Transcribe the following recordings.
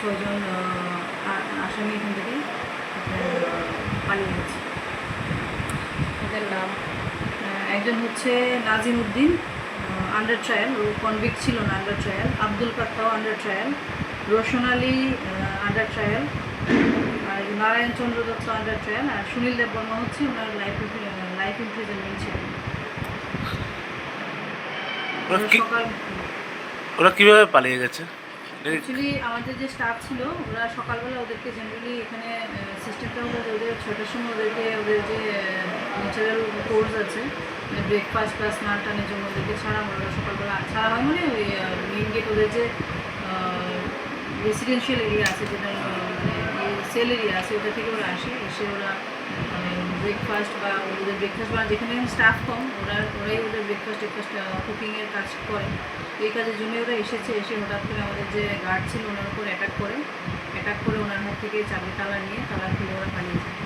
ছয়জন আহ, আসামি এখান থেকে পালিয়ে গেছে। নাম? একজন হচ্ছে নাজিম উদ্দিন আন্ডার ট্রায়াল ও কনভিক্ট ছিল না under trial Abdul কাত্তাও under trial Roshan Ali under trial আর নারায়ণ চন্দ্র দত্ত আন্ডার ট্রায়াল আর সুনীল দেব বর্মা হচ্ছে ওনার লাইফ লাইফ ইমপ্রিজনমেন্ট ছিল। সকাল ওরা কীভাবে পালিয়ে গেছে? অ্যাকচুয়ালি আমাদের যে স্টাফ ছিল, ওরা সকালবেলা ওদেরকে জেনারেলি এখানে সিস্টেমটা হলো ওদের ছটার সময় ওদেরকে, ওদের যে ন্যাচারাল কোর্স আছে ব্রেকফাস্ট বা স্নান টানের জন্য ওদেরকে ছাড়া হয় ওরা সকালবেলা, ছাড়া হয় মানে ওই মেইন গেট ওদের যে রেসিডেন্সিয়াল এরিয়া আছে যেটা মানে সেল এরিয়া আছে, ওটা থেকে ওরা আসে, এসে ওরা মানে ব্রেকফাস্ট বা ওদের ব্রেকফাস্ট বা যেখানে স্টাফ কম ওরা ওরাই ওদের ব্রেকফাস্ট টেকফাস্ট কুকিংয়ের কাজ করে। এই কাজের জন্য ওরা এসেছে এসে হঠাৎ করে আমাদের যে গার্ড ছিল ওনার উপর অ্যাটাক করে। অ্যাটাক করে ওনার হাত থেকে চাবি তালা নিয়ে তালা খুলে ওরা পালিয়ে যায়।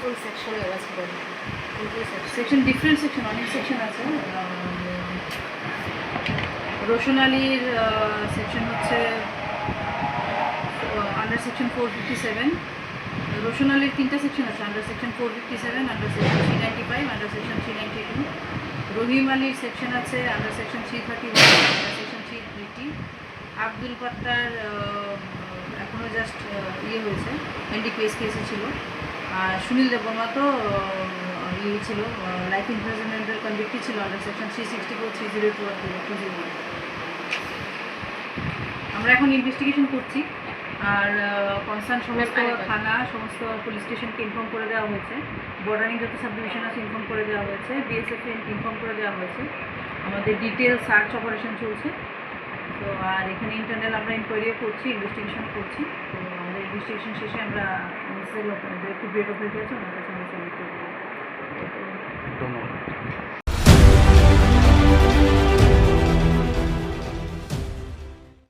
কোন সেকশনে ওরা ছিল কোন কোন সেকশন সেকশন ডিফারেন্ট সেকশন অনেক সেকশন আছে। রোশন আলীর সেকশন হচ্ছে under section four fifty seven Roshan আলীর তিনটা সেকশন আছে under section four fifty seven under section three ninety five under section three ninety two Rahim আলীর সেকশন আছে under section three thirty one under section three eighty Abdul পাত্তার এখনও just ইয়ে হয়েছে NDPS কেসে ছিল। আর সুনীল দেববর্মা তো ইয়ে ছিল লাইফ ইমপ্রিজনমেন্টের কনভিক্টি ছিল under section three sixty four three zero two আর টু জিরো আমরা এখন ইনভেস্টিগেশন করছি। আর কনসার্ন সমস্ত থানা সমস্ত পুলিশ স্টেশনকে ইনফর্ম করে দেওয়া হয়েছে। বর্ডারিং যত সাব ডিভিশন আছে ইনফর্ম করে দেওয়া হয়েছে। বিএসএফকে ইনফর্ম করে দেওয়া হয়েছে। আমাদের ডিটেল সার্চ অপারেশন চলছে। তো আর এখানে ইন্টারনাল আমরা ইনকোয়ারিও করছি ইনভেস্টিগেশন করছি। তো আমাদের ইনভেস্টিগেশন শেষে আমরা মিসেল একটু ব্রেড অফ ওনার কাছে মিসেল ধন্যবাদ।